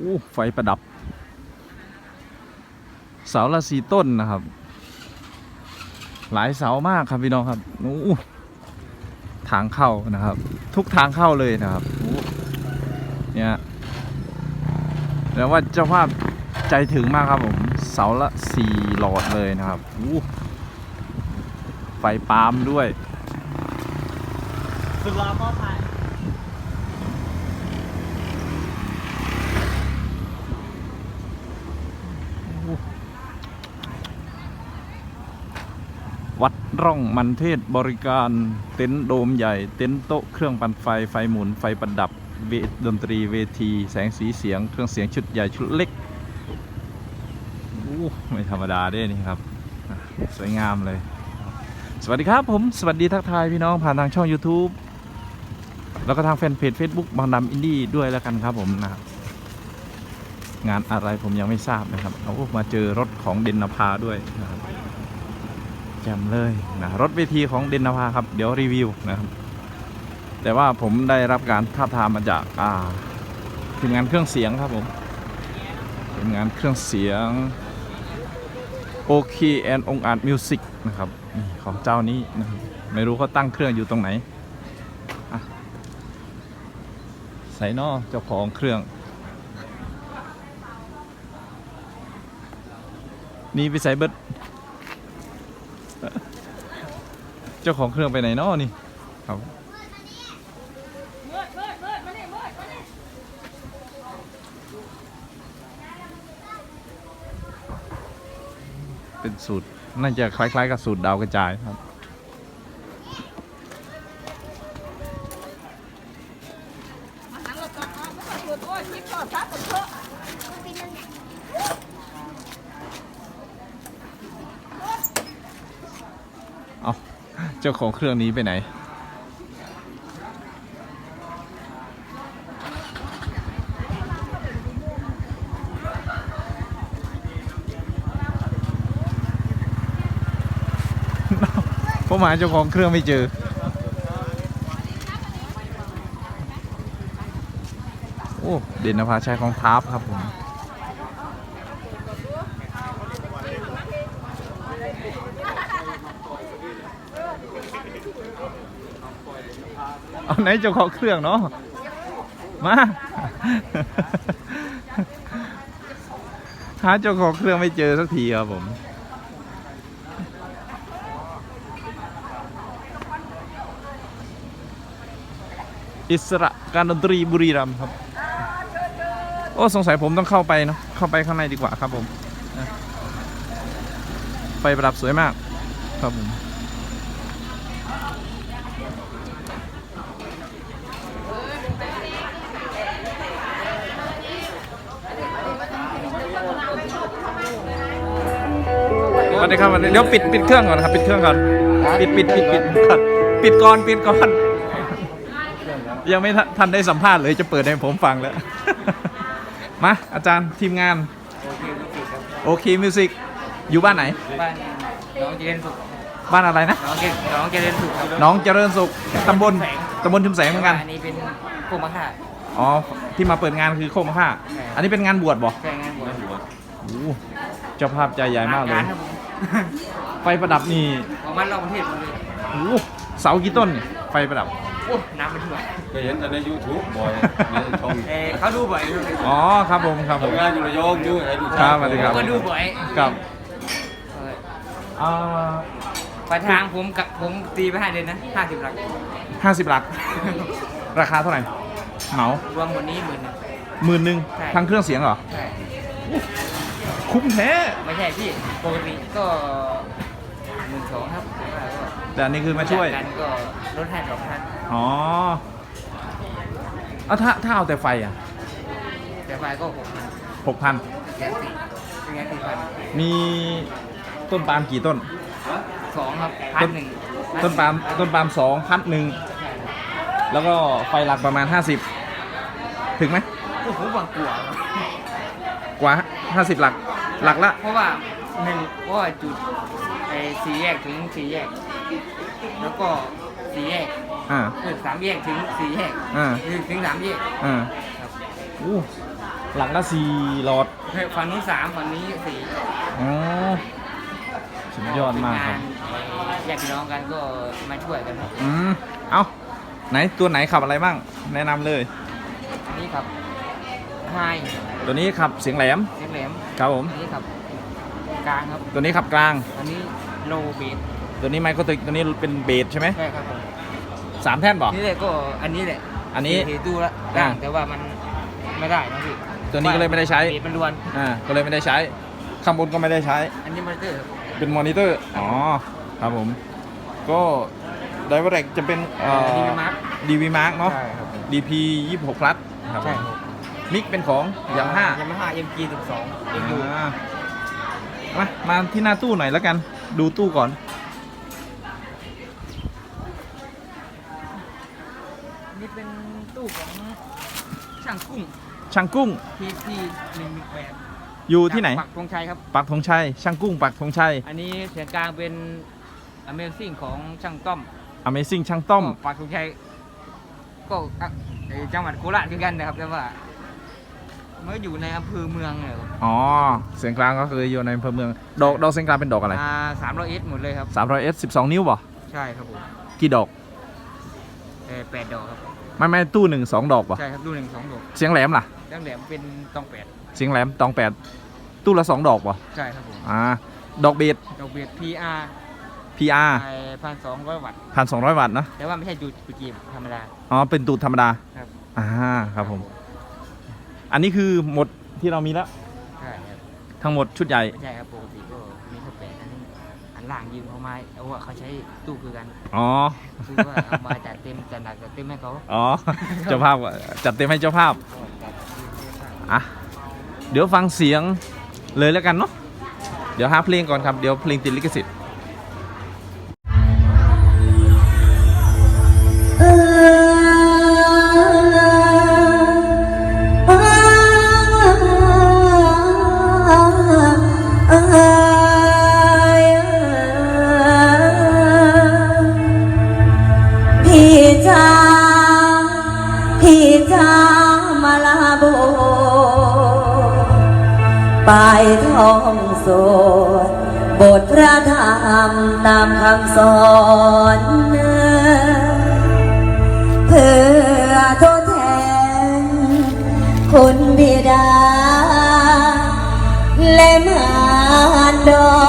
อู้ไฟประดับ เสาละสีต้นนะครับ หลายเสามากครับพี่น้องครับอู้ทางเข้านะครับ ทุกทางเข้าเลยนะครับเนี่ยแล้วว่าเจ้าภาพใจถึงมากครับผม เสาละสี่หลอดเลยนะครับอู้ไฟปาล์มด้วยสุดรอมอบใวัดร่องมันเทศบริการเต็นท์โดมใหญ่ เต็นท์โต๊ะเครื่องปั่นไฟไฟหมุนไฟประดับเวดนตรีเวที แสงสีเสียง เครื่องเสียงชุดใหญ่ชุดเล็กโอ้ไม่ธรรมดาเด้นี่ครับ สวยงามเลย สวัสดีครับผม สวัสดีทักทายพี่น้องผ่านทางช่อง YouTube แล้วก็ทางแฟนเพจ Facebook บางดำอินดี้ด้วยแล้วกันครับผมนะครับงานอะไรผมยังไม่ทราบนะครับเอามาเจอรถของเดนนภาด้วยนะครับ แจ่มเลยนะรถเวทีของเดนนาภาครับ เดี๋ยวรีวิวนะครับ แต่ว่าผมได้รับการท้าทามมาจากอ่าทีมงานเครื่องเสียงครับผมทีมงานเครื่องเสียงโอเคแอนองอาจมิวสิกนะครับนี่ของเจ้านี้นะครับไม่รู้เขาตั้งเครื่องอยู่ตรงไหนใส่นอเจ้าของเครื่อง นี่ไปใส่เบิด เจ้าของเครื่องไปไหนเนาะนี่ครับเป็นสูตร น่าจะคล้าย ๆ กับสูตรดาวกระจายครับ มาหันรถก่อนอ๋อไม่ต้องหยุดโอ้ยคิดก่อนครับผมเถอะ เอา เจ้าของเครื่องนี้ไปไหน ผมหาเจ้าของเครื่องไม่เจอ โอ้ เด่นนภาชัยของทาร์ปครับผม เอาไหนเจ้าของเครื่องเนาะมาหาเจ้าของเครื่องไม่เจอสักทีครับผมอิสระการดนตรีบุรีรัมย์ครับ โอ้สงสัยผมต้องเข้าไปเนาะเข้าไปข้างในดีกว่าครับผมไฟประดับสวยมากครับผม ดีครับสวัสดีเดี๋ยวปิดปิดเครื่องก่อนนะครับ ปิดเครื่องก่อน ปิดปิดปิดปิดก่อนปิดก่อนปิดก่อน ยังไม่ทันทันได้สัมภาษณ์เลยจะเปิดให้ผมฟังแล้ว มาอาจารย์ทีมงาน โอเคมิวสิกอยู่บ้านไหน บ้านน้องเจริญสุข บ้านอะไรนะ น้องเจน้องเจริญสุขครับน้องเจริญสุขตำบลตำบลชุมแสงเหมือนกัน อันนี้เป็นโคมะค่ะอ๋อที่มาเปิดงานคือโคกมะค่าใช่อันนี้เป็นงานบวชบ่ใช่งานบวชโอ้โหเจ้าภาพใจใหญ่มากเลยครับผม ไฟประดับนี่ของบ้านเราประเทศหมดเลยโอ้โหเสากี่ต้นเนี่ยไฟประดับ โอ้น้ำมันท่วมเคยเห็นแต่ในยูทูบบ่อยในช่องเออเขาดูบ่อยดูอ๋อครับผมครับผม ทำงานอยู่ระยองอยู่ไอ้ดูครับสวัสดีครับก็ดูบ่อยกับเอออ่าปลายทางผมกับผมตีไปให้เลยนะห้าสิบหลักห้าสิบหลัก ราคาเท่าไหร่เหมารวมหมดนี้หมื่นหนึ่ง หมื่นหนึ่งใช่ ทั้งเครื่องเสียงเหรอ ใช่ คุ้มแท้ ไม่ใช่พี่ปกติก็หมื่นสองครับแต่ว่าก็แต่อันนี้คือมาช่วยจัดกันก็ลดให้สองพันอ๋อเอาถ้าถ้าเอาแต่ไฟอะแต่ไฟก็หกพันหกพันแสนสี่เป็นไงสี่พันมีต้นปาล์มกี่ต้น สองครับพันหนึ่งต้นปาล์มต้นปาล์มสองพันหนึ่งใช่ครับแล้วก็ไฟหลักประมาณ 50 ถึงไหมโอ้โหบางกลัวครับกว่า 50 หลัก หลักละ เพราะว่าหนึ่งเพราะว่าจุดไอ้สี่แยกถึงสี่แยก แล้วก็สี่แยกอ่า เออสามแยกถึงสี่แยกอ่าถึงถึงสามแยกอ่าครับอู้หลังละสี่หลอดฝั่งนู้นสามฝั่งนี้สี่อ๋อสุดยอดมากครับงนญาติพี่น้องกันก็มาช่วยกันครับอืม เอาไหนตัวไหนขับอะไรบ้าง แนะนำเลย อันนี้ครับ ไฮตัวนี้ขับเสียงแหลมเสียงแหลมครับผมอันนี้ครับกลางครับ ตัวนี้ขับกลาง อันนี้โลเบสตัวนี้ไมโครติกตัวนี้เป็นเบสใช่ไหมใช่ครับผมสามแท่นบอกนี่แหละก็อันนี้แหละอันนี้เทตู้ละอ่าแต่ว่ามันไม่ได้นะพี่ตัวนี้ก็เลยไม่ได้ใช้เบสมันรวนอ่าก็เลยไม่ได้ใช้ข้างบนก็ไม่ได้ใช้ อันนี้มันเตอร์ครับเป็นมอนิเตอร์อ๋อครับผม ก็ไดเวอร์แรกจะเป็นเอ่อดีมาร์ค DV Mark เนาะใช่ครับผม DP 26 plus ครับใช่ครับ มิกเป็นของยามาฮ่า ยามาฮ่า MG 12 MU มามาที่หน้าตู้หน่อยแล้วกัน ดูตู้ก่อน นี่เป็นตู้ของช่างกุ้ง ช่างกุ้ง PP 118อยู่ที่ไหน ปักธงชัยครับ ปักธงชัย ช่างกุ้งปักธงชัย อันนี้เสียงกลางเป็น Amazing ของช่างต้อม Amazing ช่างต้อม ก็ปักธงชัยก็อะในจังหวัดโคราชคือกันนะครับแต่ว่า เมื่ออยู่ในอำเภอเมืองเนี่ยอ๋อเสียงกลางก็คืออยู่ในอำเภอเมืองดอกดอกเสียงกลางเป็นดอกอะไรอ่าสามร้อยเอสหมดเลยครับ 300 S 12 นิ้วบ่ใช่ครับผมกี่ดอกเออแปดดอกครับ ไม่ไม่ตู้หนึ่งสองดอกบ่ใช่ครับรุ่นหนึ่งสองดอกเสียงแหลมล่ะ ตั้งแต่เป็นตองแปดเสียงแหลมตองแปดตู้ละสองดอกบ่ใช่ครับผมอ่าดอกเบส ดอกเบียด PR PR พันสองร้อยวัตต์พันสองร้อยวัตต์นะแต่ว่าไม่ใช่จูดปีกีบธรรมดา อ๋อเป็นตูดธรรมดาครับ อ่าครับผม อันนี้คือหมดที่เรามีแล้ว ใช่ครับทั้งหมดชุดใหญ่ ไม่ใช่ครับปกติก็มีแค่แปดอันนี้อันล่างยืมเขามาเอาว่าเขาใช้ตู้คือกันอ๋อ คือว่าเอามาจัดเต็มจัดหนักจัดเต็มให้เขาอ๋อ เจ้าภาพจัดเต็มให้เจ้าภาพ อะ เดี๋ยวฟังเสียงเลยแล้วกันเนาะ เดี๋ยวหาเพลงก่อนครับ เดี๋ยวเพลงติดลิขสิทธิ์ ปท้องโสดบทพระธรรมตามคำสอนเพื่อทดแทนคุณบิดา และมารดา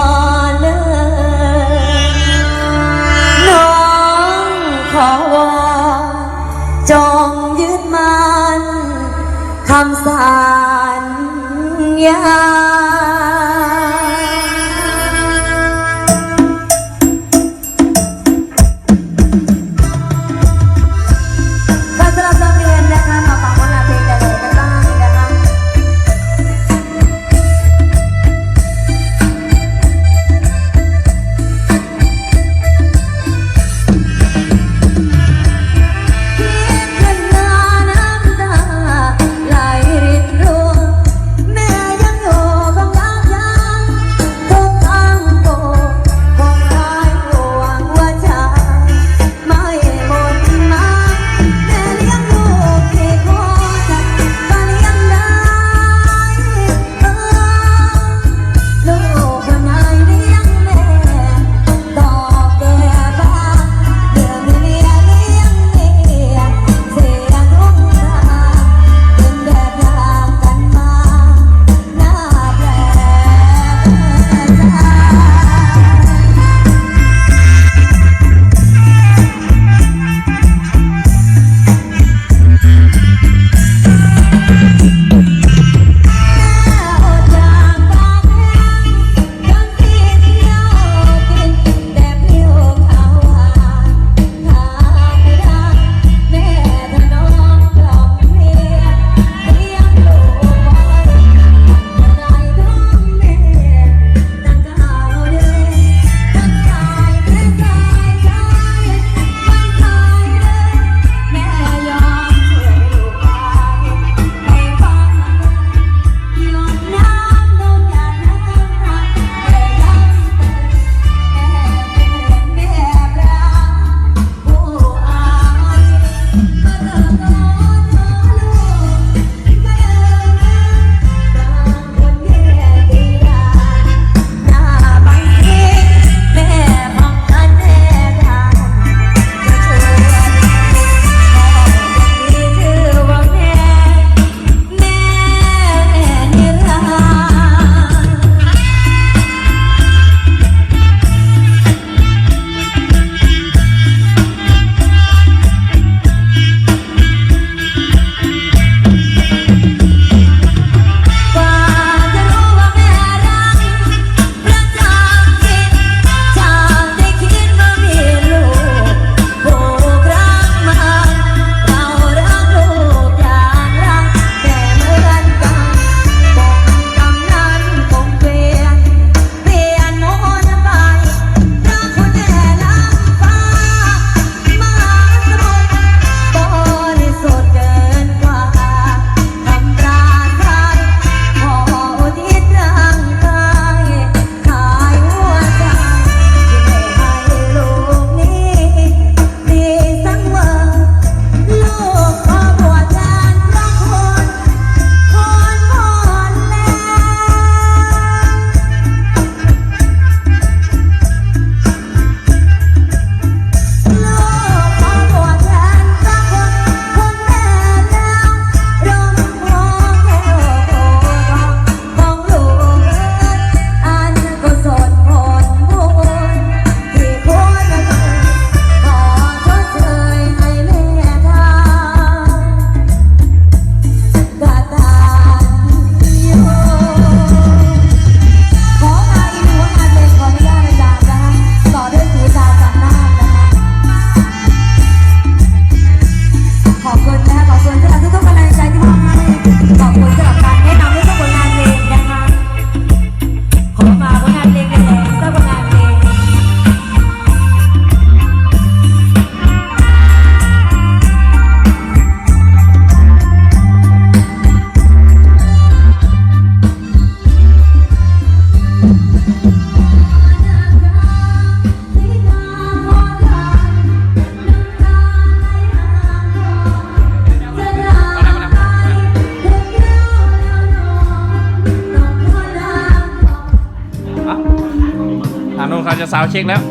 จะสาวเช็คแล้ว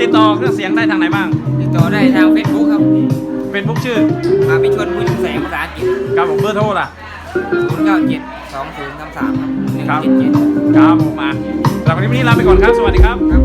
ติดต่อเครื่องเสียงได้ทางไหนบ้างติดต่อได้ทางเฟซบุ๊กครับเป็นบุ๊กชื่อมาพิชวนบุญแสงภาษาอังกฤษครับผมเบอร์โทรล่ะศูนย์เก้าเจ็ดสองศูนย์สามสามครับหนึ่งครับเจ็ดเจ็ดครับผมมาสำหรับวันนี้ลาไปก่อนครับ สวัสดีครับครับ